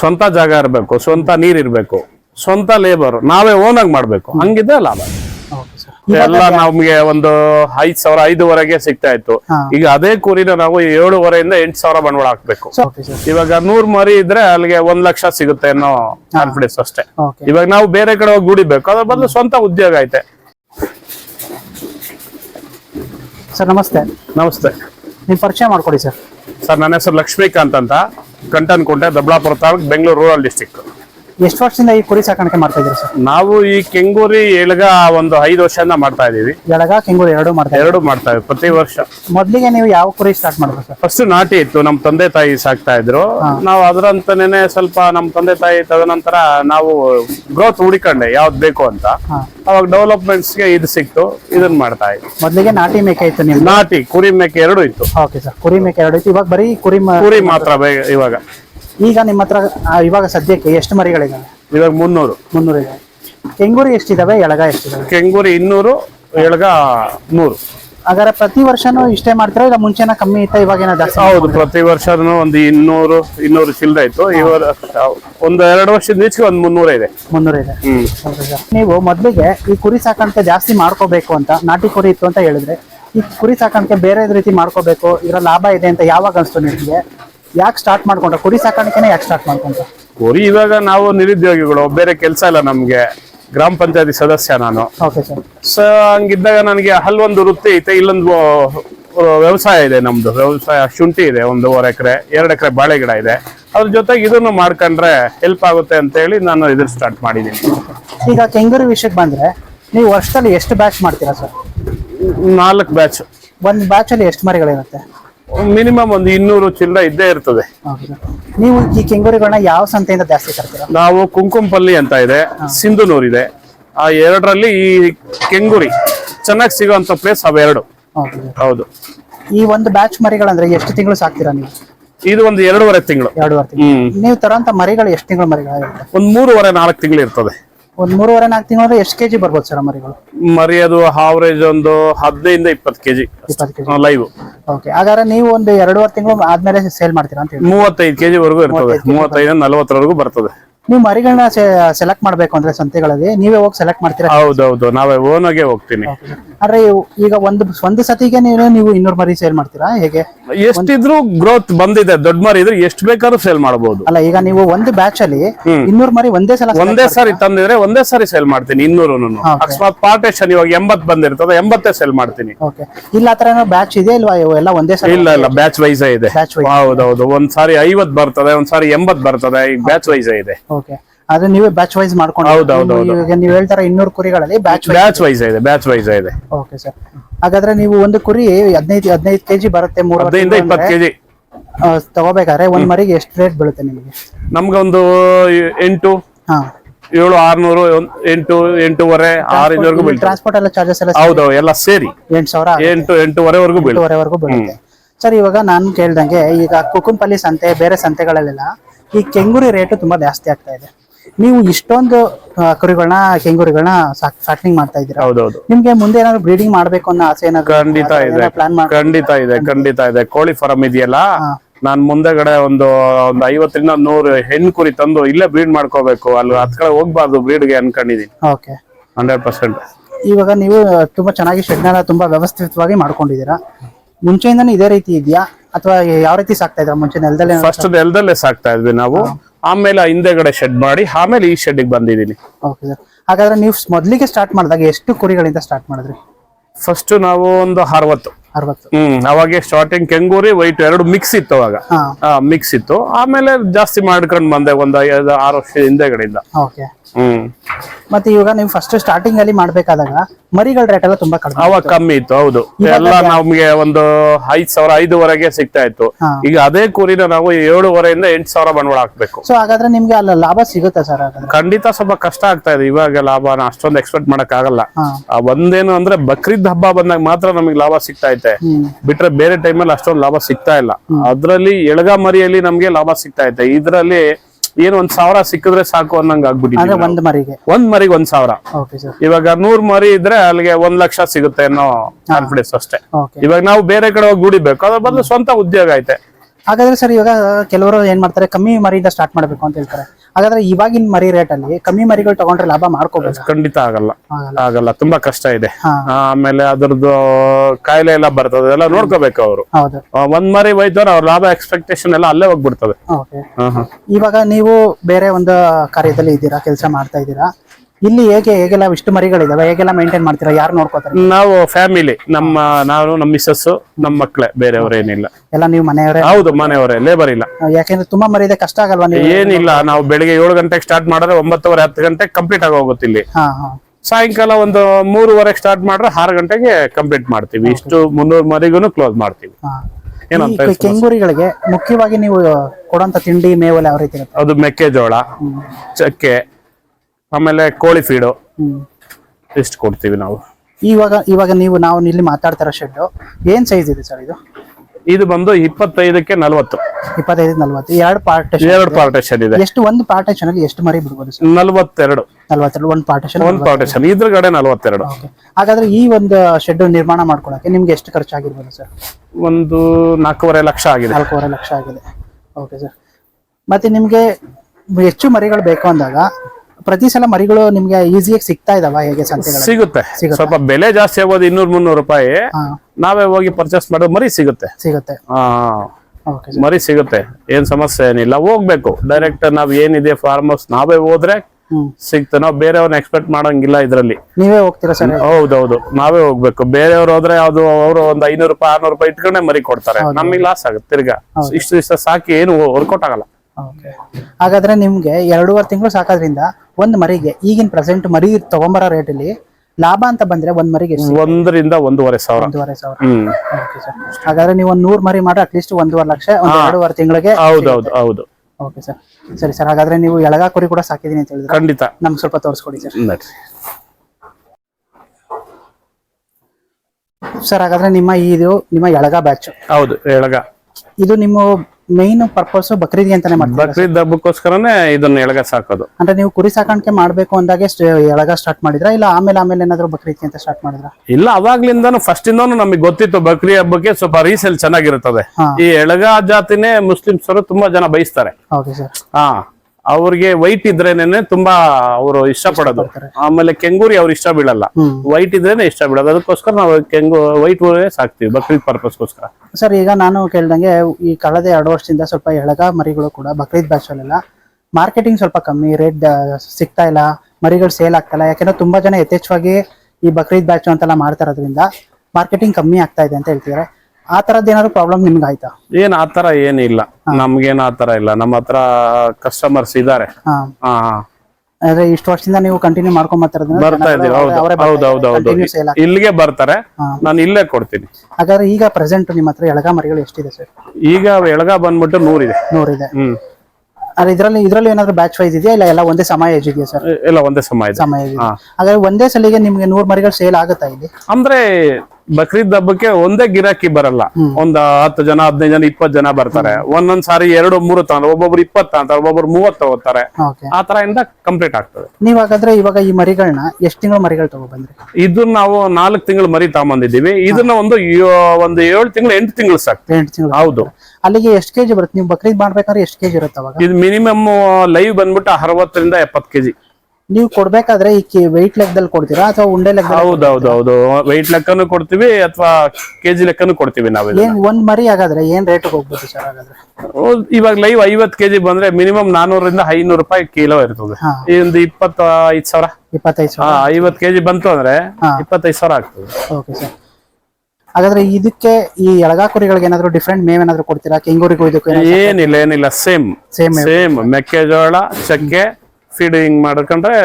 ಸ್ವಂತ ಜಾಗ ಇರಬೇಕು ಸ್ವಂತ ನೀರ್ ಇರಬೇಕು ಸ್ವಂತ ಲೇಬರ್ ನಾವೇ ಓನ್ ಆಗಿ ಮಾಡ್ಬೇಕು. ಹಂಗಿದ್ರೆ ಲಾಭ. ಎಲ್ಲ ನಮ್ಗೆ ಒಂದು ಐದ್ ಸಾವಿರ ಐದುವರೆಗೆ ಸಿಗ್ತಾ ಇತ್ತು. ಈಗ ಅದೇ ಕೂರಿನ ನಾವು ಏಳುವರೆಯಿಂದ ಎಂಟು ಸಾವಿರ ಬಂಡವಾಳ ಹಾಕ್ಬೇಕು. ಇವಾಗ ನೂರ್ ಮರಿ ಇದ್ರೆ ಅಲ್ಲಿಗೆ ಒಂದ್ ಲಕ್ಷ ಸಿಗುತ್ತೆ ಅನ್ನೋ ಕಾನ್ಫಿಡೆನ್ಸ್ ಅಷ್ಟೇ. ಇವಾಗ ನಾವು ಬೇರೆ ಕಡೆ ಹೋಗಿ ಗುಡಿಬೇಕು ಅದ್ರ ಬದಲು ಸ್ವಂತ ಉದ್ಯೋಗ ಐತೆ. ಸರ್ ನಮಸ್ತೆ. ನಮಸ್ತೆ. ನೀವು ಪರಿಚಯ ಮಾಡ್ಕೊಡಿ ಸರ್ ಸರ್ ನನ್ನ ಹೆಸರು ಲಕ್ಷ್ಮೀಕಾಂತ್ ಅಂತ. ಕಂಟನ್ಕುಂಟೆ ದೊಡ್ಡಾಪುರ ತಾಲೂಕು ಬೆಂಗಳೂರು ರೂರಲ್ ಡಿಸ್ಟಿಕ್ ಎಷ್ಟು ವರ್ಷದಿಂದ ಈ ಕುರಿ ಸಾಕಾಣಿಕೆ ಮಾಡ್ತಾ ಇದ್ದೀರಿ ಸರ್? ನಾವು ಈ ಕೆಂಗೂರಿ ಎಳಗ ಒಂದು ಐದು ವರ್ಷದಿಂದ ಮಾಡ್ತಾ ಇದೀವಿ ಎಳಗ ಕೆಂಗೂರಿ ಎರಡು ಮಾಡ್ತಾ ಎರಡು ಮಾಡ್ತಾ ಇದ್ದೀವಿ ಪ್ರತಿ ವರ್ಷ. ಮೊದಲಿಗೆ ನೀವು ಯಾವ ಕುರಿ ಸ್ಟಾರ್ಟ್ ಮಾಡ್ಬೇಕು ಸರ್? ಫಸ್ಟ್ ನಾಟಿ ಇತ್ತು ನಮ್ ತಂದೆ ತಾಯಿ ಸಾಕ್ತಾ ಇದ್ರು. ನಾವು ಅದರಂತನೇ ಸ್ವಲ್ಪ ನಮ್ ತಂದೆ ತಾಯಿ ತದನಂತರ ನಾವು ಗ್ರೋತ್ ಹುಡಿಕೊಂಡೆ ಯಾವ್ದು ಬೇಕು ಅಂತ. ಅವಾಗ ಡೆವಲಪ್ಮೆಂಟ್ಸ್ಗೆ ಇದು ಸಿಕ್ತು ಇದನ್ನ ಮಾಡ್ತಾ ಇದ್ವಿ. ಮೊದಲಿಗೆ ನಾಟಿ ಮೇಕೆ ಇತ್ತು ನೀವು ನಾಟಿ ಕುರಿ ಮೇಕೆ ಎರಡು ಇತ್ತು. ಓಕೆ ಸರ್ ಕುರಿ ಮೇಕೆ ಎರಡು ಇತ್ತು. ಇವಾಗ ಬರೀ ಕುರಿ ಕುರಿ ಮಾತ್ರ ಇವಾಗ. ಈಗ ನಿಮ್ಮ ಹತ್ರ ಆ, ಇವಾಗ ಸದ್ಯಕ್ಕೆ ಎಷ್ಟು ಮರಿಗಳಿದಾವೆ? ಇವಾಗ ಮುನ್ನೂರು. ಮುನ್ನೂರು ಇದೆ. ಕೆಂಗೂರಿ ಎಷ್ಟಿದಾವೆ ಎಳಗ ಎಷ್ಟಿದಾವೆ? ಕೆಂಗೂರಿ ಇನ್ನೂರು ಎಳಗ ನೂರು. ಹಾಗಾದ್ರೆ ಪ್ರತಿ ವರ್ಷನೂ ಇಷ್ಟೇ ಮಾಡ್ತೀರಾ ಇಲ್ಲ ಮುಂಚೆನ ಕಮ್ಮಿ ಇತ್ತ ಇವಾಗ ಏನೋ ಜಾಸ್ತಿ ಹೌದು ಪ್ರತಿ ವರ್ಷನೂ ಒಂದು ಇನ್ನೂರು ಇನ್ನೂರು ಚಿಲ್ಲರೆ ಇತ್ತು ಇವಾಗ ಒಂದು ಎರಡು ವರ್ಷದ ಈಚೆಗೆ ಒಂದು ಮುನ್ನೂರ ಇದೆ. ಮುನ್ನೂರು ಇದೆ. ಹ್ಮ್. ಹೌದು ಸರ್. ನೀವು ಮೊದಲಿಗೆ ಈ ಕುರಿ ಸಾಕಾಣಿಕೆ ಜಾಸ್ತಿ ಮಾಡ್ಕೋಬೇಕು ಅಂತ ನಾಟಿ ಕುರಿ ಇತ್ತು ಅಂತ ಹೇಳಿದ್ರೆ ಈ ಕುರಿ ಸಾಕಾಣಿಕೆ ಬೇರೆ ರೀತಿ ಮಾಡ್ಕೋಬೇಕು ಇದರ ಲಾಭ ಇದೆ ಅಂತ ಯಾವಾಗ ಅನಿಸ್ತು ನಿಮಗೆ? ಯಾಕೆ ಸ್ಟಾರ್ಟ್ ಮಾಡ್ಕೊಂಡ್ರ? ಕುರಿ ಸಾಕಾಣಿಕೆನೇ ಯಾಕೆ ಸ್ಟಾರ್ಟ್ ಮಾಡ್ಕೊಂಡ್ರ? ಕುರಿ ಇವಾಗ ನಾವು ನಿರುದ್ಯೋಗಿಗಳು ಬೇರೆ ಕೆಲಸ ಇಲ್ಲ ನಮ್ಗೆ. ಗ್ರಾಮ ಪಂಚಾಯತಿ ಸದಸ್ಯ ನಾನು. ಓಕೆ ಸರ್ ಸೊ ಹಂಗಿದ್ದಾಗ ನನಗೆ ಅಲ್ಲೊಂದು ವೃತ್ತಿ ಐತೆ ಇಲ್ಲೊಂದು ವ್ಯವಸಾಯ ಇದೆ ನಮ್ದು. ವ್ಯವಸಾಯ ಶುಂಠಿ ಇದೆ ಒಂದೂವರೆ ಎಕರೆ ಎರಡು ಎಕರೆ ಬಾಳೆ ಗಿಡ ಇದೆ. ಅದ್ರ ಜೊತೆಗೆ ಇದನ್ನು ಮಾಡ್ಕೊಂಡ್ರೆ ಹೆಲ್ಪ್ ಆಗುತ್ತೆ ಅಂತ ಹೇಳಿ ನಾನು ಇದನ್ನ ಸ್ಟಾರ್ಟ್ ಮಾಡಿದ್ದೀನಿ. ಈಗ ಕೆಂಗೂರು ವಿಷಯಕ್ಕೆ ಬಂದ್ರೆ ನೀವು ವರ್ಷದಲ್ಲಿ ಎಷ್ಟು ಬ್ಯಾಚ್ ಮಾಡ್ತೀರಾ ಸರ್ ನಾಲ್ಕು ಬ್ಯಾಚ್ ಒಂದು ಬ್ಯಾಚಲ್ಲಿ ಎಷ್ಟು ಮರಿಗಳಿರುತ್ತೆ? ಮಿನಿಮಮ್ ಒಂದು ಇನ್ನೂರು ಚಿಲ್ಲರೆ ಇದ್ದೇ ಇರ್ತದೆ. ನೀವು ಈ ಕೆಂಗೂರಿಗಳನ್ನ ಯಾವ ಸಂತೆಯಿಂದ ಜಾಸ್ತಿ ತರ್ತೀರಾ? ನಾವು ಕುಂಕುಂಪಲ್ಲಿ ಅಂತ ಇದೆ ಸಿಂಧುನೂರ್ ಇದೆ ಆ ಎರಡರಲ್ಲಿ ಈ ಕೆಂಗುರಿ ಚೆನ್ನಾಗಿ ಸಿಗುವಂತ ಪ್ಲೇಸ್ ಅವೆರಡು ಹೌದು. ಈ ಒಂದು ಬ್ಯಾಚ್ ಮರಿಗಳಂದ್ರೆ ಎಷ್ಟು ತಿಂಗಳು ಸಾಕ್ತೀರಾ ನೀವು? ಇದು ಒಂದು ಎರಡೂವರೆ ತಿಂಗಳು. ಎರಡೂವರೆ ತಿಂಗಳು. ನೀವು ತರೋಂಥ ಮರಿಗಳು ಎಷ್ಟು ತಿಂಗಳು ಮರಿಗಳಿರುತ್ತೆ ಒಂದ್ ಮೂರುವರೆ ನಾಲ್ಕು ತಿಂಗಳು ಇರ್ತದೆ. ಒಂದ್ ಮೂರುವರೆ ನಾಲ್ಕು ತಿಂಗಳು ಎಷ್ಟು ಕೆಜಿ ಬರ್ಬೋದು ಸರ್ ಮರಿಗಳು? ಮರಿ ಅದು ಆವರೇಜ್ ಒಂದು ಹದಿನೈದಿಂದ ಇಪ್ಪತ್ತು ಕೆಜಿ ಲೈವ್ ಓಕೆ ಹಾಗಾದ್ರೆ ನೀವು ಒಂದು ಎರಡೂವರೆ ತಿಂಗಳು ಆದ್ಮೇಲೆ ಸೇಲ್ ಮಾಡ್ತೀರಾ ಅಂತ ಹೇಳಿ. ಮೂವತ್ತೈದು ಕೆಜಿ ವರೆಗೂ ಇರ್ತದೆ. ಮೂವತ್ತೈದು ನಲವತ್ತರವರೆಗೂ ಬರ್ತದೆ. ನೀವು ಮರಿಗಳನ್ನ ಸೆಲೆಕ್ಟ್ ಮಾಡ್ಬೇಕು ಅಂದ್ರೆ ಸಂತೆಗಳಲ್ಲಿ ನೀವೇ ಹೋಗಿ ಸೆಲೆಕ್ಟ್ ಮಾಡ್ತೀರಾ? ಹೌದೌದು ನಾವೇ ಓನಾಗೆ ಹೋಗ್ತೀನಿ. ಆದ್ರೆ ಈಗ ಒಂದು ಒಂದು ಸತಿಗೆ ನೀವು ನೀವು ಇನ್ನೂರು ಮರಿ ಸೇಲ್ ಮಾಡ್ತೀರಾ? ಹೇಗೆ? ಎಷ್ಟಿದ್ರು ಗ್ರೋತ್ ಬಂದಿದೆ ದೊಡ್ಡ ಮರಿ ಇದ್ರೆ ಎಷ್ಟು ಬೇಕಾದ್ರೂ ಸೇಲ್ ಮಾಡಬಹುದು ಅಲ್ಲ ಈಗ ನೀವು ಒಂದು ಬ್ಯಾಚ್ ಅಲ್ಲಿ ಇನ್ನೂರು ಮರಿ ಒಂದೇ ಸಲ ಒಂದೇ ಸಾರಿ ತಂದಿದ್ರೆ ಒಂದೇ ಸಾರಿ ಸೇಲ್ ಮಾಡ್ತೀನಿ ಇನ್ನೂರು ಅಕಸ್ಮಾತ್ ಪಾರ್ಟೇಷನ್ ಇವಾಗ ಎಂಬತ್ ಬಂದಿರ್ತದೆ ಎಂಬತ್ತೇ ಸೇಲ್ ಮಾಡ್ತೀನಿ. ಇಲ್ಲ ಆತರ ಬ್ಯಾಚ್ ಇದೆ ಇಲ್ವಾ? ಎಲ್ಲ ಒಂದೇ ಸಲ ಇಲ್ಲ ಇಲ್ಲ ಬ್ಯಾಚ್ ವೈಸ್ ಇದೆ. ಹೌದೌದು ಒಂದ್ ಸಾರಿ ಐವತ್ ಬರ್ತದೆ ಒಂದ್ ಸಾರಿ ಎಂಬತ್ ಬರ್ತದೆ ಈಗ ಬ್ಯಾಚ್ ವೈಸ್ ಇದೆ. ಓಕೆ. ಆದ್ರೆ ನೀವೇ ಬ್ಯಾಚ್ ವೈಸ್ ಮಾಡ್ಕೊಂಡು ಹೌದು, ಹೌದು, ಹೌದು. ಈಗ ನೀವು ಹೇಳ್ತಾರ ಇನ್ನೂರು ಕುರಿಗಳಲ್ಲಿ ಬ್ಯಾಚ್ ಬ್ಯಾಚ್ ವೈಸ್ ಇದೆ? ಬ್ಯಾಚ್ ವೈಸ್ ಇದೆ. ಓಕೆ ಸರ್ ಹಾಗಾದ್ರೆ ನೀವು ಒಂದು ಕುರಿ ಹದಿನೈದು ಹದಿನೈದು ಕೆಜಿ ಬರುತ್ತೆ ಮೂರು ಹದಿನೈದಿಂದ ಇಪ್ಪತ್ತು ಕೆಜಿ ತಗೋಬೇಕಾದ್ರೆ ಒಂದ್ ಮರಿಗೆ ಎಷ್ಟು ರೇಟ್ ಬೀಳುತ್ತೆ ನಿಮಗೆ? ನಮ್ಗೊಂದು ಎಂಟು ಹಾ. ಏಳು ಆರ್ನೂರು ಒಂದ್- ಎಂಟು ಎಂಟೂವರೆ ಬೀಳ್ತದೆ. ಟ್ರಾನ್ಸ್ಪೋರ್ಟ್ ಎಲ್ಲ ಚಾರ್ಜಸ್ ಎಲ್ಲ ಹೌದು ಎಲ್ಲ ಸೇರಿ. ಎಂಟು ಸಾವಿರ ಎಂಟು ಎಂಟೂವರೆವರೆಗೂ ಬೀಳ್ತದೆ ಎಂಟೂವರೆವರೆಗೂ ಬೀಳುತ್ತೆ. ಸರ್ ಇವಾಗ ನಾನು ಕೇಳ್ದಂಗೆ ಈಗ ಕುಕುಂಪಲ್ಲಿ ಸಂತೆ ಬೇರೆ ಸಂತೆಗಳಲ್ಲೆಲ್ಲ ಈ ಕೆಂಗುರಿ ರೇಟು ತುಂಬಾ ಜಾಸ್ತಿ ಆಗ್ತಾ ಇದೆ. ನೀವು ಇಷ್ಟೊಂದು ಕುರಿಗಳನ್ನ ಕೆಂಗುರಿಗಳನ್ನ ಸಾಕ್ಲಿಂಗ್ ಮಾಡ್ತಾ ಇದ್ದೀರಾ? ಹೌದೌದು. ನಿಮ್ಗೆ ಮುಂದೆ ಏನಾದ್ರು ಬ್ರೀಡಿಂಗ್ ಮಾಡ್ಬೇಕು ಅನ್ನೋ ಆಸೆ ಏನಾದ್ರು ಖಂಡಿತ ಇದೆ. ಪ್ಲಾನ್ ಖಂಡಿತ ಇದೆ ಖಂಡಿತ ಇದೆ. ಕೋಳಿ ಫಾರಂ ಇದೆಯಲ್ಲ? ನಾನ್ ಮುಂದೆಗಡೆ ಒಂದು ಒಂದು ಐವತ್ತರಿಂದ ನೂರು ಹೆಣ್ಣು ಕುರಿ ತಂದು ಇಲ್ಲೇ ಬ್ರೀಡ್ ಮಾಡ್ಕೋಬೇಕು. ಅಲ್ಲಿ ಹತ್ ಕಡೆ ಹೋಗ್ಬಾರ್ದು ಬ್ರೀಡ್ಗೆ ಅನ್ಕೊಂಡಿದೀನಿ. ಓಕೆ. Hundred percent. ಇವಾಗ ನೀವು ತುಂಬಾ ಚೆನ್ನಾಗಿ ಶೆಡ್ನೆಲ್ಲ ತುಂಬಾ ವ್ಯವಸ್ಥಿತವಾಗಿ ಮಾಡ್ಕೊಂಡಿದ್ದೀರಾ? ಮುಂಚೆಯಿಂದಾನು ಇದೇ ರೀತಿ ಇದೆಯಾ? ಅಥವಾ ಯಾವ ರೀತಿ ಸಾಕ್ತಾ ಇದ್ರ ಮುಂಚೆ ನೆಲದಲ್ಲೇ ಫಸ್ಟ್ ನೆಲದಲ್ಲೇ ಸಾಕ್ತಾ ಇದ್ವಿ ನಾವು. ಆಮೇಲೆ ಹಿಂದೆಗಡೆ ಶೆಡ್ ಮಾಡಿ ಆಮೇಲೆ ಈ ಶೆಡ್ಗೆ ಬಂದಿದ್ದೀನಿ. Okay sir. ಹಾಗಾದ್ರೆ ನೀವು ಮೊದಲಿಗೆ ಸ್ಟಾರ್ಟ್ ಮಾಡಿದಾಗ ಎಷ್ಟು ಕುರಿಗಳಿಂದ ಸ್ಟಾರ್ಟ್ ಮಾಡಿದ್ರಿ? ಫಸ್ಟ್ ನಾವು ಒಂದು ಅರವತ್ತು. ಅರವತ್ತು. ಹ್ಮ್ ಅವಾಗೆ ಸ್ಟಾರ್ಟಿಂಗ್ ಕೆಂಗೂರಿ ವೈಟ್ ಎರಡು ಮಿಕ್ಸ್ ಇತ್ತು ಅವಾಗ. ಮಿಕ್ಸ್ ಇತ್ತು. ಆಮೇಲೆ ಜಾಸ್ತಿ ಮಾಡ್ಕೊಂಡ್ ಬಂದೆ ಒಂದ್ ಐದು ಆರು ವರ್ಷ ಹಿಂದೆಗಡೆಯಿಂದ. ಓಕೆ. ಮತ್ತೆ ಇವಾಗ ನೀವು ಫಸ್ಟ್ ಸ್ಟಾರ್ಟಿಂಗ್ ಅಲ್ಲಿ ಮಾಡ್ಬೇಕಾದಾಗ ಮರಿಗಳ ರೇಟ್ ಎಲ್ಲ ತುಂಬಾ ಕಡಿಮೆ ಅವಾಗ ಕಮ್ಮಿ ಇತ್ತು ಹೌದು. ಎಲ್ಲ ನಮ್ಗೆ ಒಂದು ಐದ್ ಸಾವಿರ ಐದುವರೆಗೆ ಸಿಗ್ತಾ ಇತ್ತು. ಈಗ ಅದೇ ಕೂರಿನ ನಾವು ಏಳುವರೆಯಿಂದ ಎಂಟು ಸಾವಿರ ಬಂಡವಾಳ ಹಾಕ್ಬೇಕು. ಸೊ ಹಾಗಾದ್ರೆ ನಿಮ್ಗೆ ಅಲ್ಲ ಲಾಭ ಸಿಗುತ್ತೆ ಸರ್ ಖಂಡಿತ ಸ್ವಲ್ಪ ಕಷ್ಟ ಆಗ್ತಾ ಇದೆ. ಇವಾಗ ಲಾಭ ಅಷ್ಟೊಂದು ಎಕ್ಸ್ಪೆಕ್ಟ್ ಮಾಡಕ್ ಆಗಲ್ಲ ಆ ಒಂದೇನು ಅಂದ್ರೆ ಬಕ್ರೀದ್ ಹಬ್ಬ ಬಂದಾಗ ಮಾತ್ರ ನಮಗೆ ಲಾಭ ಸಿಗ್ತಾ ಐತೆ. ಬಿಟ್ರೆ ಬೇರೆ ಟೈಮಲ್ಲಿ ಅಷ್ಟೊಂದು ಲಾಭ ಸಿಗ್ತಾ ಇಲ್ಲ. ಅದ್ರಲ್ಲಿ ಎಳಗ ಮರಿಯಲ್ಲಿ ನಮ್ಗೆ ಲಾಭ ಸಿಗ್ತಾ ಇದೆ ಇದ್ರಲ್ಲಿ ಏನ್ ಒಂದ್ ಸಾವಿರ ಸಿಕ್ಕಿದ್ರೆ ಸಾಕು ಅನ್ನಂಗ್ ಆಗ್ಬಿಟ್ಟಿದೆ ಒಂದ್ ಮರಿಗೆ. ಒಂದ್ ಮರಿಗೆ ಒಂದ್ ಸಾವಿರ. ಇವಾಗ ನೂರ್ ಮರಿ ಇದ್ರೆ ಅಲ್ಲಿಗೆ ಒಂದ್ ಲಕ್ಷ ಸಿಗುತ್ತೆ ಅನ್ನೋ ಕಾನ್ಫಿಡೆನ್ಸ್ ಅಷ್ಟೇ. ಇವಾಗ ನಾವು ಬೇರೆ ಕಡೆ ಹೋಗಿ ದುಡಿಬೇಕು ಅದ್ರ ಬದಲು ಸ್ವಂತ ಉದ್ಯೋಗ ಐತೆ. ಹಾಗಾದ್ರೆ ಸರ್ ಇವಾಗ ಕೆಲವರು ಏನ್ ಮಾಡ್ತಾರೆ? ಕಮ್ಮಿ ಮರಿಯಿಂದ ಸ್ಟಾರ್ಟ್ ಮಾಡ್ಬೇಕು ಅಂತ ಹೇಳ್ತಾರೆ. ಹಾಗಾದ್ರೆ ಇವಾಗಿನ ಮರಿ ರೇಟ್ ಅಲ್ಲಿ ಕಮ್ಮಿ ಮರಿಗಳು ತಗೊಂಡ್ರೆ ಲಾಭ ಮಾಡ್ಕೋಬೇಕು ಖಂಡಿತ ಆಗಲ್ಲ. ಆಗಲ್ಲ. ತುಂಬಾ ಕಷ್ಟ ಇದೆ. ಆಮೇಲೆ ಅದ್ರದ್ದು ಕಾಯಿಲೆ ಎಲ್ಲ ಬರ್ತದೆ ಎಲ್ಲ ನೋಡ್ಕೋಬೇಕು ಅವರು. ಒಂದ್ ಮರಿ ಹೋಯ್ತವ್ರ ಅವ್ರ ಲಾಭ ಎಕ್ಸ್ಪೆಕ್ಟೇಷನ್ ಎಲ್ಲ ಅಲ್ಲೇ ಹೋಗ್ಬಿಡ್ತದೆ. ಇವಾಗ ನೀವು ಬೇರೆ ಒಂದು ಕಾರ್ಯದಲ್ಲಿ ಇದ್ದೀರಾ ಕೆಲಸ ಮಾಡ್ತಾ ಇದ್ದೀರಾ? ಇಲ್ಲಿ ಹೇಗೆ ಹೇಗೆಲ್ಲ ಇಷ್ಟು ಮರಿಗಳಿದಾವೆ? ಹೇಗೆಲ್ಲ ಮೇಂಟೈನ್ ಮಾಡ್ತೀರಾ? ಯಾರು ನೋಡ್ಕೋತಾರೆ? ನಾವು ಫ್ಯಾಮಿಲಿ ನಮ್ಮ ನಾನು ನಮ್ಮ ಮಿಸ್ಸಸ್ ನಮ್ಮ ಮಕ್ಳೇ ಬೇರೆಯವರೇನಿಲ್ಲ ಎಲ್ಲ ನೀವು ಮನೆಯವರೇ? ಹೌದು ಮನೆಯವರೇ ಲೇಬರ್ ಇಲ್ಲ. ಯಾಕೆಂದ್ರೆ ತುಂಬಾ ಮರಿ ಇದೆ ಕಷ್ಟ ಆಗಲ್ವಾ ನೀವು? ಏನಿಲ್ಲ ನಾವು ಬೆಳಿಗ್ಗೆ ಏಳು ಗಂಟೆಗೆ ಸ್ಟಾರ್ಟ್ ಮಾಡಿದ್ರೆ ಒಂಬತ್ತುವರೆ ಹತ್ತು ಗಂಟೆಗೆ ಕಂಪ್ಲೀಟ್ ಆಗಿ ಹೋಗುತ್ತೆ ಇಲ್ಲಿ. ಹಾ ಹಾ. ಸಾಯಂಕಾಲ ಒಂದು ಮೂರುವರೆಗೆ ಸ್ಟಾರ್ಟ್ ಮಾಡಿದ್ರೆ ಆರು ಗಂಟೆಗೆ ಕಂಪ್ಲೀಟ್ ಮಾಡ್ತೀವಿ. ಇಷ್ಟು ಮುನ್ನೂರು ಮರಿಗೂ ಕ್ಲೋಸ್ ಮಾಡ್ತೀವಿ. ಹಾ. ಏನಂತ ಈ ಕೆಂಗೂರಿಗಳಿಗೆ ಮುಖ್ಯವಾಗಿ ನೀವು ಕೊಡುವಂತ ತಿಂಡಿ ಮೇವೆಲ್ಲ ಯಾವ ರೀತಿ ಇರುತ್ತೆ? ಅದು ಮೆಕ್ಕೆಜೋಳ ಚಕ್ಕೆ ಆಮೇಲೆ ಕೋಳಿ ಫೀಡು ಇಷ್ಟು ಕೊಡ್ತೀವಿ ನಾವು. ಇವಾಗ ಇವಾಗ ನೀವು ನಾವು ಇಲ್ಲಿ ಮಾತಾಡ್ತಾರ ಶೆಡ್ ಏನ್ ಸೈಜ್ ಇದೆ ಸರ್ ಇದು? ಇದು ಬಂದು ಇಪ್ಪತ್ತೈದಕ್ಕೆ ನಲ್ವತ್ತು. ಇಪ್ಪತ್ತೈದು ನಲ್ವತ್ತು. ಎರಡು ಪಾರ್ಟೇಷನ್ ಎರಡು ಪಾರ್ಟೇಷನ್ ಇದೆ. ಎಷ್ಟು ಒಂದು ಪಾರ್ಟೇಷನ್ ಅಲ್ಲಿ ಎಷ್ಟು ಮರಿ ಬಿಡ್ಬೋದು ಸರ್ ನಲ್ವತ್ತೆರಡು. ನಲ್ವತ್ತೆರಡು ಒಂದು ಪಾರ್ಟೇಷನ್ ಒಂದು ಪಾರ್ಟೇಷನ್ ಇದ್ರಗಡೆ ನಲ್ವತ್ತೆರಡು. ಹಾಗಾದ್ರೆ ಈ ಒಂದು ಶೆಡ್ ನಿರ್ಮಾಣ ಮಾಡ್ಕೊಳಕ್ಕೆ ನಿಮ್ಗೆ ಎಷ್ಟು ಖರ್ಚಾಗಿರ್ಬೋದು ಸರ್ ಒಂದು ನಾಲ್ಕೂವರೆ ಲಕ್ಷ ಆಗಿದೆ. ನಾಲ್ಕೂವರೆ ಲಕ್ಷ ಆಗಿದೆ. ಓಕೆ ಸರ್ ಮತ್ತೆ ನಿಮ್ಗೆ ಹೆಚ್ಚು ಮರಿಗಳು ಬೇಕು ಅಂದಾಗ ಪ್ರತಿ ಸಲ ಮರಿಗಳು ನಿಮ್ಗೆ ಈಸಿಯಾಗಿ ಸಿಗ್ತಾ ಇದಾವ ಹೇಗೆ ಸಿಗುತ್ತೆ. ಸಿಗುತ್ತೆ. ಸ್ವಲ್ಪ ಬೆಲೆ ಜಾಸ್ತಿ ಆಗೋದು ಇನ್ನೂರ್ ಮುನ್ನೂರು ರೂಪಾಯಿ. ಹಾ. ನಾವೇ ಹೋಗಿ ಪರ್ಚೇಸ್ ಮಾಡೋದು ಮರಿ ಸಿಗುತ್ತೆ. ಸಿಗುತ್ತೆ. ಆ ಓಕೆ ಮರಿ ಸಿಗುತ್ತೆ. ಏನ್ ಸಮಸ್ಯೆ ಏನಿಲ್ಲ. ಹೋಗ್ಬೇಕು. ಡೈರೆಕ್ಟ್ ನಾವ್ ಏನಿದೆ ಫಾರ್ಮ್ ಹೌಸ್ ನಾವೇ ಹೋದ್ರೆ ಹ್ಮ್. ನಾವ್ ನಾವು ಬೇರೆಯವ್ರನ್ನ ಎಕ್ಸ್ಪೆಕ್ಟ್ ಮಾಡಂಗಿಲ್ಲ ಇದ್ರಲ್ಲಿ. ನೀವೇ ಹೋಗ್ತೀರಾ ಸರ್ ಹೌದೌದು. ನಾವೇ ಹೋಗ್ಬೇಕು. ಬೇರೆಯವ್ರು ಹೋದ್ರೆ ಅದು ಅವರು ಒಂದ್ ಐನೂರು ರೂಪಾಯಿ ಆರ್ನೂರು ರೂಪಾಯಿ ಇಟ್ಕೊಂಡೆ ಮರಿ ಕೊಡ್ತಾರೆ. ನಮಗೆ ಲಾಸ್ ಆಗುತ್ತೆ. ತಿರ್ಗಾ ಇಷ್ಟು ಇಷ್ಟ ಸಾಕಿ ಏನು ವರ್ಕೌಟ್ ಆಗಲ್ಲ. ಓಕೆ ಹಾಗಾದ್ರೆ ನಿಮ್ಗೆ ಎರಡೂವರೆ ತಿಂಗಳು ಸಾಕೋದ್ರಿಂದ ಒಂದ್ ಮರಿಗೆ ಈಗಿನ ಪ್ರೆಸೆಂಟ್ ಮರಿ ತಗೊಂಬರೋ ರೇಟಲ್ಲಿ ಲಾಭ ಅಂತ ಬಂದ್ರೆ ಒಂದ್ ಮರಿಗೆ ಎಷ್ಟು ಒಂದರಿಂದ ಒಂದೂವರೆ ಸಾವಿರ. ಒಂದೂವರೆ ಸಾವಿರ. ಹ್ಮ್. ಹಾಗಾದ್ರೆ ನೀವು ಒಂದ್ ನೂರ್ ಮರಿ ಮಾಡಿ ಅಟ್ಲೀಸ್ಟ್ ಒಂದೂವರೆ ಲಕ್ಷ ಒಂದ್ ಎರಡೂವರೆ ತಿಂಗಳಿಗೆ ಹೌದೌದು ಹೌದು ಓಕೆ ಸರ್ ಸರಿ ಸರ್ ಹಾಗಾದ್ರೆ ನೀವು ಎಳಗಾ ಕುರಿ ಕೂಡ ಸಾಕಿದೀನಿ ಅಂತ ಹೇಳಿದ್ರೆ ಖಂಡಿತ. ನಮ್ಗೆ ಸ್ವಲ್ಪ ತೋರಿಸ್ಕೊಡಿ ಸರ್ ನಡ್ರಿ. ಸರ್ ಹಾಗಾದ್ರೆ ನಿಮ್ಮ ಇದು ನಿಮ್ಮ ಎಳಗ ಬ್ಯಾಚ್ ಹೌದು ಎಳಗ. ಇದು ನಿಮ್ಮ ಮೈನ್ ಪರ್ಪಸ್ ಬಕ್ರೀದ್ಗೆ ಅಂತಾನೆ ಮಾಡ್ತೀರಾ? ಬಕ್ರೀದ್ ಹಬ್ಬಕ್ಕೋಸ್ಕರನೇ ಇದನ್ನ ಎಳಗ ಸಾಕೋದು. ಅಂದ್ರೆ ನೀವು ಕುರಿ ಸಾಕಾಣಿಕೆ ಮಾಡ್ಬೇಕು ಅಂದಾಗೆ ಎಳಗ ಸ್ಟಾರ್ಟ್ ಮಾಡಿದ್ರ? ಇಲ್ಲ ಆಮೇಲೆ ಆಮೇಲೆ ಏನಾದ್ರು ಬಕ್ರೀದ್ ಅಂತ ಸ್ಟಾರ್ಟ್ ಮಾಡಿದ್ರ? ಇಲ್ಲ ಅವಾಗ್ಲಿಂದಾನು ಫಸ್ಟ್ ಇಂದಾನು ನಮಗೆ ಗೊತ್ತಿತ್ತು ಬಕ್ರಿ ಹಬ್ಬಕ್ಕೆ ಸ್ವಲ್ಪ ರೀಸೇಲ್ ಚೆನ್ನಾಗಿರುತ್ತದೆ. ಈ ಎಳಗ ಜಾತಿನೇ ಮುಸ್ಲಿಮ್ಸ್ ಅವರು ತುಂಬಾ ಜನ ಬಯಸ್ತಾರೆ. ಹಾ. ಅವ್ರಿಗೆ ವೈಟ್ ಇದ್ರೇನೆ ತುಂಬಾ ಅವರು ಇಷ್ಟಪಡೋದು. ಆಮೇಲೆ ಕೆಂಗೂರಿ ಅವ್ರು ಇಷ್ಟ ಬೀಳಲ್ಲ. ವೈಟ್ ಇದ್ರೇನೆ ಇಷ್ಟ ಬೀಳೋದು. ಅದಕ್ಕೋಸ್ಕರ ನಾವು ಕೆಂಗು ವೈಟ್ ಸಾಕ್ತಿವಿ ಬಕ್ರೀದ್ ಪರ್ಪಸ್ಗೋಸ್ಕರ ಸರ್ ಈಗ ನಾನು ಕೇಳ್ದಂಗೆ ಈ ಕಳೆದ ಎರಡು ವರ್ಷದಿಂದ ಸ್ವಲ್ಪ ಎಳಗ ಮರಿಗಳು ಕೂಡ ಬಕ್ರೀದ್ ಬ್ಯಾಚ್ ಅಲ್ಲೆಲ್ಲ ಮಾರ್ಕೆಟಿಂಗ್ ಸ್ವಲ್ಪ ಕಮ್ಮಿ ರೇಟ್ ಸಿಗ್ತಾ ಇಲ್ಲ ಮರಿಗಳು ಸೇಲ್ ಆಗ್ತಾ ಇಲ್ಲ. ಯಾಕೆಂದ್ರೆ ತುಂಬಾ ಜನ ಯಥೇಚ್ಛವಾಗಿ ಈ ಬಕ್ರೀದ್ ಬ್ಯಾಚ್ ಅಂತೆಲ್ಲ ಮಾಡ್ತಾ ಇರೋದ್ರಿಂದ ಮಾರ್ಕೆಟಿಂಗ್ ಕಮ್ಮಿ ಆಗ್ತಾ ಇದೆ ಅಂತ ಹೇಳ್ತಿದ್ದಾರೆ. ಆ ತರದ ಏನಾದ್ರು ಪ್ರಾಬ್ಲಮ್ ನಿಮ್ಗೆ ಆಯ್ತಾ? ಏನ್ ಆತರ ಏನಿಲ್ಲ. ನಮ್ಗೇನ್ ಆತರ ಇಲ್ಲ. ನಮ್ಮ ಹತ್ರ ಕಸ್ಟಮರ್ಸ್ ಇದಾರೆ. ಹಾ. ಹಾ ಅಂದ್ರೆ ಇಷ್ಟು ವರ್ಷದಿಂದ ನೀವು ಕಂಟಿನ್ಯೂ ಮಾಡ್ಕೊಂಡ್ ಬರ್ತಾ ಇದೀವಿ ಹೌದು ಹೌದು ಹೌದು ಹೌದು. ಇಲ್ಲಿಗೆ ಬರ್ತಾರೆ. ನಾನು ಇಲ್ಲೇ ಕೊಡ್ತೀನಿ. ಹಾಗಾದ್ರೆ ಈಗ ಪ್ರೆಸೆಂಟ್ ನಿಮ್ಮ ಹತ್ರ ಎಳಗ ಮರಿಗಳು ಎಷ್ಟಿದೆ ಸರ್ ಈಗ ಎಳಗ ಬಂದ್ಬಿಟ್ಟು ನೂರಿದೆ ನೂರಿದೆ ಹ್ಮ್. ಅದ್ರ ಇದ್ರಲ್ಲಿ ಇದ್ರಲ್ಲಿ ಏನಾದ್ರು ಬ್ಯಾಚ್ ವೈಸ್ ಇದೆಯಾ? ಇಲ್ಲ ಎಲ್ಲ ಒಂದೇ ಸಮಯ ಇದೆಯಾ ಸರ್ ಎಲ್ಲ ಒಂದೇ ಸಮಯ ಸಮಯ ಇದೆ ಹಾಗಾದ್ರೆ ಒಂದೇ ಸಲಿಗೆ ನಿಮ್ಗೆ ನೂರ್ ಮರಿಗಳು ಸೇಲ್ ಆಗುತ್ತಾ ಇಲ್ಲಿ? ಅಂದ್ರೆ ಬಕ್ರೀದ್ ಹಬ್ಬಕ್ಕೆ ಒಂದೇ ಗಿರಾಕಿ ಬರಲ್ಲ. ಒಂದ್ ಹತ್ತು ಜನ ಹದಿನೈದು ಜನ ಇಪ್ಪತ್ ಜನ ಬರ್ತಾರೆ. ಒಂದೊಂದ್ ಸಾರಿ ಎರಡು ಮೂರು ತಗೊಂಡ್ರೆ ಒಬ್ಬೊಬ್ರು ಇಪ್ಪತ್ ತಗೊಂತಾರೆ ಒಬ್ಬೊಬ್ರು ಮೂವತ್ ತಗೋತಾರೆ ಆ ತರ ಇಂದ ಕಂಪ್ಲೀಟ್ ಆಗ್ತದೆ. ನೀವ್ ಹಾಗಾದ್ರೆ ಇವಾಗ ಈ ಮರಿಗಳನ್ನ ಎಷ್ಟ್ ತಿಂಗಳು ಮರಿಗಳು ತಗೊಬಂದ್ರಿ? ಇದನ್ನ ನಾವು ನಾಲ್ಕು ತಿಂಗಳು ಮರಿ ತಗೊಂಬಂದಿದೀವಿ ಇದನ್ನ ಒಂದು ಒಂದು ಏಳು ತಿಂಗಳು ಎಂಟು ತಿಂಗಳು ಸಾಕು. ಎಂಟು ತಿಂಗಳು. ಹೌದು. ಅಲ್ಲಿಗೆ ಎಷ್ಟು ಕೆಜಿ ಬರುತ್ತೆ? ನೀವು ಬಕ್ರೀದ್ ಮಾಡ್ಬೇಕಾದ್ರೆ ಎಷ್ಟು ಕೆಜಿ ಇರುತ್ತೆ ಅವಾಗ ಇದು ಮಿನಿಮಮ್ ಲೈವ್ ಬಂದ್ಬಿಟ್ಟು ಅರವತ್ತರಿಂದ ಎಪ್ಪತ್ತು ಕೆಜಿ. ನೀವು ಕೊಡ್ಬೇಕಾದ್ರೆ ಈ ವೆಯ್ಟ್ ಲೆಕ್ಕದಲ್ಲಿ ಕೊಡ್ತೀರಾ ಅಥವಾ ಉಂಡೆ ಲೆಕ್ಕ ಹೌದೌದು ಹೌದು ವೈಟ್ ಲೆಕ್ಕನು ಕೊಡ್ತೀವಿ ಅಥವಾ ಕೆಜಿ ಲೆಕ್ಕನು ಕೊಡ್ತೀವಿ ನಾವು. ಏನ್ ಒಂದ್ ಮರಿ ಹಾಗಾದ್ರೆ ಏನ್ ರೇಟ್ ಹೋಗ್ಬೋದು ಸರ್ ಹಾಗಾದ್ರೆ? ಇವಾಗ ಲೈವ್ ಐವತ್ ಕೆಜಿ ಬಂದ್ರೆ ಮಿನಿಮಮ್ ನಾನೂರಿಂದ ಐನೂರು ರೂಪಾಯಿ ಕಿಲೋ ಇರ್ತದೆ. ಈ ಒಂದು ಸಾವಿರ. ಇಪ್ಪತ್ತೈದು ಸಾವಿರ? ಐವತ್ ಕೆಜಿ ಬಂತು ಅಂದ್ರೆ. ಇಪ್ಪತ್ತೈದು ಸಾವಿರ ಆಗ್ತದೆ. ಓಕೆ ಸರ್ ಹಾಗಾದ್ರೆ ಇದಕ್ಕೆ ಈ ಎಳಗಾ ಕುರಿಗಳಿಗೆ ಏನಾದ್ರು ಡಿಫ್ರೆಂಟ್ ಮೇವ್ ಏನಾದ್ರು ಕೊಡ್ತೀರಾ? ಕೆಂಗೂರಿಗೂ ಇದಕ್ಕೆ ಏನಿಲ್ಲ ಏನಿಲ್ಲ. ಸೇಮ್ ಸೇಮ್ ಸೇಮ್ ಮೆಕ್ಕೆಜೋಳ ಚಕ್ಕೆ ಫೀಡಿಂಗ್ ಮಾಡ್ಕೊಂಡ್ರೆ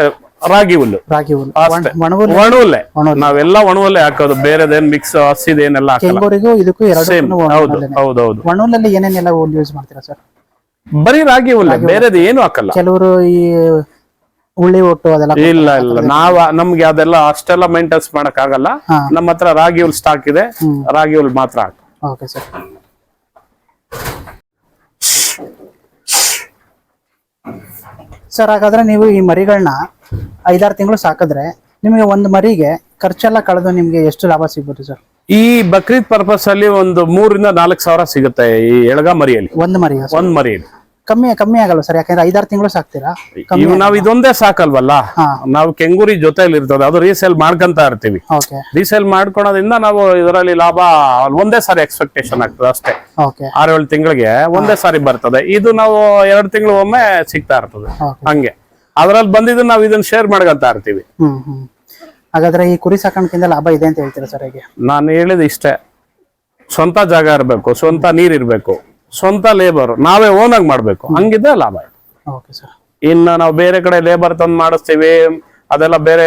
ರಾಗಿ ಹುಲ್ಲು. ರಾಗಿ ಹುಲ್ಲು. ಅಷ್ಟೇ. ಒಣಹುಲ್ಲು. ನಾವೆಲ್ಲ ಒಣಹುಲ್ಲೆ ಹಾಕೋದು. ಬೇರೆದೇನ್ ಮಿಕ್ಸ್ ಹಸಿದೇನೆಲ್ಲ ಹಾಕಲ್ಲ. ಕೆಂಗೂರಿಗೂ ಇದಕ್ಕೂ ಸೇಮ್ ಎರಡು ಹೌದು ಹೌದೌದು ಏನೇನೆಲ್ಲ ಹುಲ್ಲು ಯೂಸ್ ಮಾಡ್ತೀರಾ ಸರ್? ಬರೀ ರಾಗಿ ಹುಲ್ಲೆ. ಬೇರೆದು ಏನು ಹಾಕಲ್ಲ. ಕೆಲವರು ಈ ಹುಳಿ ಒಟ್ಟು ಅದೆಲ್ಲ ಇಲ್ಲ ಇಲ್ಲ. ನಾವ ನಮ್ಗೆ ಅದೆಲ್ಲ ಅಷ್ಟೆಲ್ಲ ಮೇಂಟೆನ್ಸ್ ಮಾಡಕ್ ಆಗಲ್ಲ ಹಾ. ನಮ್ಮ ಹತ್ರ ರಾಗಿ ಹುಲ್ ಸ್ಟಾಕ್ ಇದೆ. ರಾಗಿ ಹುಲ್ ಮಾತ್ರ ಹಾಕು. ಓಕೆ ಸರ್ ಸರ್ ಹಾಗಾದ್ರೆ ನೀವು ಈ ಮರಿಗಳನ್ನ ಐದಾರು ತಿಂಗಳು ಸಾಕಿದ್ರೆ ನಿಮಗೆ ಒಂದು ಮರಿಗೆ ಖರ್ಚೆಲ್ಲ ಕಳೆದು ನಿಮಗೆ ಎಷ್ಟು ಲಾಭ ಸಿಗ್ಬೋದು ಸರ್? ಈ ಬಕ್ರೀದ್ ಪರ್ಪಸ್ ಅಲ್ಲಿ ಒಂದು ಮೂರಿಂದ ನಾಲ್ಕು ಸಾವಿರ ಸಿಗುತ್ತೆ ಈ ಎಳಗ ಮರಿಯಲ್ಲಿ. ಒಂದು ಮರಿ ಒಂದ್ ಮರಿಯಲ್ಲಿ. ಕಮ್ಮಿ ಕಮ್ಮಿ ಆಗಲ್ಲ ಸರ್. ಯಾಕಂದ್ರೆ ಐದಾರು ತಿಂಗಳು ಸಾಕ್ತೀರಾ? ಇವ್ ನಾವ್ ಇದೊಂದೇ ಸಾಕಲ್ವಲ್ಲ? ಹಾ. ನಾವು ಕೆಂಗೂರಿ ಜೊತೆಲಿ ಇರ್ತದೆ. ಅದು ರೀಸೇಲ್ ಮಾಡ್ಕೊಂತ ಇರ್ತೀವಿ. ಓಕೆ. ರೀಸೇಲ್ ಮಾಡ್ಕೊಳೋದ್ರಿಂದ ನಾವು ಇದರಲ್ಲಿ ಲಾಭ ಒಂದೇ ಸಾರಿ ಎಕ್ಸ್ಪೆಕ್ಟೇಷನ್ ಆಗ್ತದೆ ಅಷ್ಟೇ. ಓಕೆ. ಆರೇಳು ತಿಂಗಳಿಗೆ ಒಂದೇ ಸಾರಿ ಬರ್ತದೆ. ಇದು ನಾವು ಎರಡು ತಿಂಗಳು ಒಮ್ಮೆ ಸಿಗ್ತಾ ಇರ್ತದೆ. ಹಂಗೆ. ಅದ್ರಲ್ಲಿ ಬಂದಿದ್ದು ನಾವು ಇದನ್ನ ಶೇರ್ ಮಾಡ್ಕೊಂತ ಇರ್ತೀವಿ. ಹ್ಮ್ ಹ್ಮ್. ಹಾಗಾದ್ರೆ ಈ ಕುರಿ ಸಾಕಾಣಿಕೆಯಿಂದ ಲಾಭ ಇದೆ ಅಂತ ಹೇಳ್ತೀರಾ ಸರ್ ಹೇಗೆ? ನಾನು ಹೇಳಿದ ಇಷ್ಟೇ. ಸ್ವಂತ ಜಾಗ ಇರಬೇಕು. ಸ್ವಂತ ನೀರ್ ಇರ್ಬೇಕು. ಸ್ವಂತ ಲೇಬರ್ ನಾವೇ ಓನ್ ಆಗಿ ಮಾಡ್ಬೇಕು. ಹಂಗಿದ್ರೆ ಲಾಭ ಇದೆ ಓಕೆ ಸರ್ ಇನ್ನು ನಾವು ಬೇರೆ ಕಡೆ ಲೇಬರ್ ತಂದು ಮಾಡಿಸ್ತೀವಿ. ಅದೆಲ್ಲ ಬೇರೆ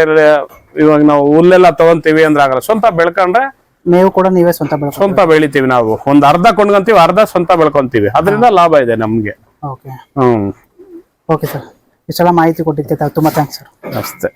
ಇವಾಗ ನಾವು ಹುಲ್ಲೆಲ್ಲ ತಗೊಂತೀವಿ ಅಂದ್ರೆ ಆಗಲ್ಲ. ಸ್ವಂತ ಬೆಳ್ಕೊಂಡ್ರೆ ನೀವು ಕೂಡ ನೀವೇ ಸ್ವಂತ ಸ್ವಂತ ಬೆಳಿತೀವಿ ನಾವು. ಒಂದ್ ಅರ್ಧ ಕೊಂಡ್ಕೊಂತೀವಿ ಅರ್ಧ ಸ್ವಂತ ಬೆಳ್ಕೊಂತೀವಿ. ಅದರಿಂದ ಲಾಭ ಇದೆ ನಮ್ಗೆ. ಓಕೆ ಹ್ಮ್. ಓಕೆ ಸರ್ ಇಷ್ಟೆಲ್ಲ ಮಾಹಿತಿ ಕೊಟ್ಟಿದ್ದಕ್ಕೆ ತಾವು ತುಂಬಾ ಥ್ಯಾಂಕ್ಸ್ ಸರ್ ಅಷ್ಟೇ.